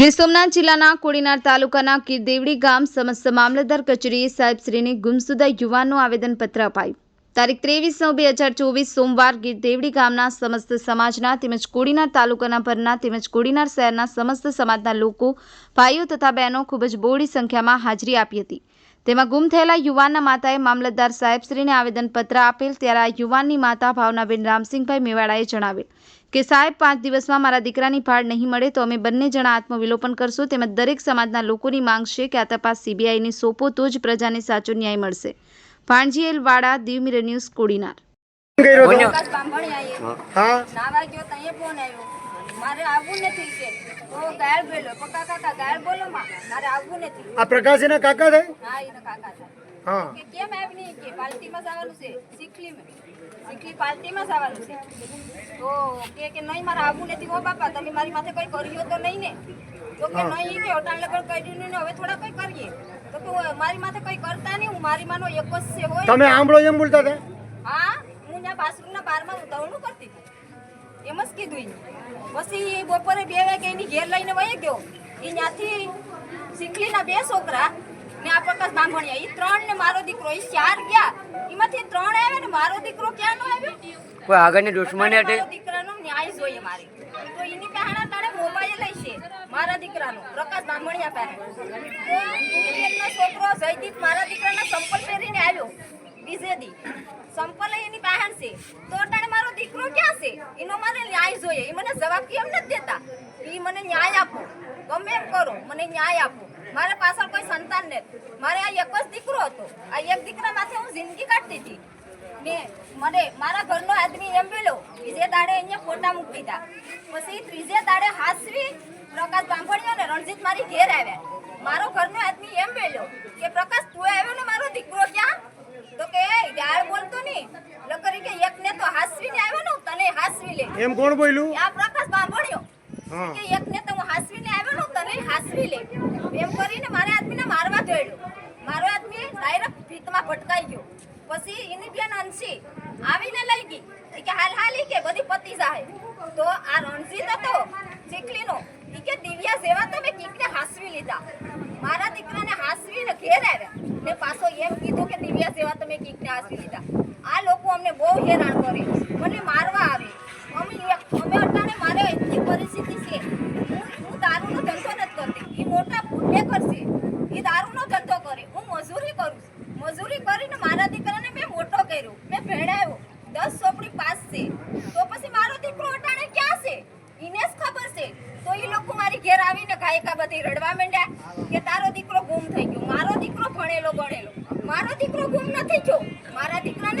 ગીર સોમનાથ જિલ્લાના કોડીનાર તાલુકાના કીરદેવડી ગામ સમસ્ત મામલતદાર કચેરીએ સાહેબશ્રીને ગુમસુદા યુવાનનું આવેદનપત્ર અપાયું. તારીખ ત્રેવીસ નવ બે હજાર ચોવીસ સોમવાર ગીરદેવડી ગામના સમસ્ત સમાજના તેમજ કોડીનાર તાલુકાના ભરના તેમજ કોડીનાર શહેરના સમસ્ત સમાજના લોકો, ભાઈઓ તથા બહેનો ખૂબ જ બોડી સંખ્યામાં હાજરી આપી હતી. તેમાં ગુમ થયેલા યુવાનના માતાએ મામલતદાર સાહેબશ્રીને આવેદનપત્ર આપેલ ત્યારે આ યુવાનની માતા ભાવનાબેન રામસિંહભાઈ મેવાડાએ જણાવેલ કે સાહેબ પાંચ દિવસમાં મારા દીકરાની ભાળ નહીં મળે તો અમે બંને જણા આત્મવિલોપન કરશું. તેમજ દરેક સમાજના લોકોની માંગ છે કે આ તપાસ સીબીઆઈને સોંપો તો જ પ્રજાને સાચો ન્યાય મળશે. ભાણજીએલ વાડા દીવ મિરર ન્યૂઝ કોડીનાર. હા. મારે આવવું નથી કે તો ગાયલ બોલો પક્કા કાકા ગાયલ બોલો માં મારે આવવું નથી. આ પ્રકાશ એના કાકા થાય? હા એના કાકા થાય હા. કે કેમ આવી કે જવાનું છે શીખલીમાં શીખલી પાર્ટીમાં જવાનું છે. તો કે કે નહીં મારે આવવું નથી હો બાપા તમે મારી માથે કંઈ કર્યો તો નહીં ને. તો કે નહીં કે અટાણ લગન કર્યું નહીં હવે થોડા કંઈ કરીએ. તો કે મારી માથે કંઈ કરતા નહીં હું મારી માનો એક જ છે હોય. તમે આંબળો એમ બોલતા હતા? હા હું ત્યાં બાથરૂમના બારમાં ઉતાવળું કરતી હતી. એમ જ કીધું. પછી બપોરે બે વાગે એની ઘેર લઈને વહી ગયો. એ ત્યાંથી શીખલીના બે છોકરા ને આ પ્રકાશ બાંભણિયા એ ત્રણ ને મારો દીકરો એ ચાર ગયા. એમાંથી ત્રણ આવ્યા ને મારો દીકરો ક્યાં નો આવ્યો? કોઈ આગળની દુશ્મની હતી? દીકરાનો ન્યાય જોઈએ મારે. તો એની પહેણા તારે મોબાઈલ લઈ છે મારા દીકરાનો પ્રકાશ બાંભણિયા પહેણે તો છોકરો જયદીપ મારા દીકરાના સંપલ પહેરીને આવ્યો બીજે દી સંપલ એની પહેણ છે. તો અટાણે મારો દીકરો ક્યાં છે એનો મારે ન્યાય જોઈએ. એ મને જવાબ કેમ નથી દેતા? એ મને ન્યાય આપો. ગમે એમ કરો, મને ન્યાય આપો. મારે પાછળ કોઈ સંતાન નથી. મારે આ એક જ દીકરો હતો. આ એક દીકરામાંથી હું જિંદગી કાઢતી હતી. ને મને મારા ઘરનો આદમી એમ પેલો બીજે દાડે અહીંયા ફોટા મૂકી દીધા પછી ત્રીજે દાડે હાસવી, પ્રકાશ બાંભણિયો ને રણજીત મારી ઘેર આવ્યા. મારો ઘરનો આદમી એમ પેલો કે પ્રકાશ તું આવ્યો ને મારો દીકરો ક્યાં તો કે "એ, ગાળ બોલતો નહીં લકરી કે એક ને તો હાસવી ને આવ્યો ને હું તને હાસવી લે એમ કોણ બોલ્યું? આ પ્રકાશ બાંભણિયો. કે એક ને તો હું હાસવીને આવ્યો ને તને હાસવી લે. એમ કરીને મારા આદમીને મારવા દોડ્યો. મારો આદમી ડાયરેક્ટ ભીતમાં ભટકાઈ ગયો. પછી એની બેન અંશી આવીને લઈ ગઈ. કે હાલ હાલી કે બધી પતી જાય. તો આ રણજીત હતો ચીકલીનો ઈ કે દિવ્યા સેવા તો મેં કીકને હાસવી લીધા. મારા દીકરાને હાસવીને ઘેર આવ્યા. ને પાછો એમ કીધું કે દિવ્યા સેવા તમે કીકને હાસવી લીધા. આ લોકો અમને બહુ હેરાન કરે મને મારવા આવે અમે એક- અમે અટાણે મારે એટલી પરિસ્થિતિ છે હું હું દારૂનો ધંધો નથી કરતી એ મોટા બુટલેકર છે એ દારૂનો ધંધો કરે હું મજૂરી કરું છું મજૂરી કરીને મારા દીકરાને મેં મોટો કર્યો. મેં ભેળાયો દસ ચોપડી પાસ છે. તો પછી મારો દીકરો અટાણે ક્યાં છે? એને ખબર છે. તો એ લોકો મારી ઘેર આવીને ગાયકા બધી રડવા માંડ્યા કે તારો દીકરો ગુમ થઈ ગયો. મારો દીકરો ભણેલો ગણેલો મારો દીકરો ગુમ નથી થયો. મારા દીકરા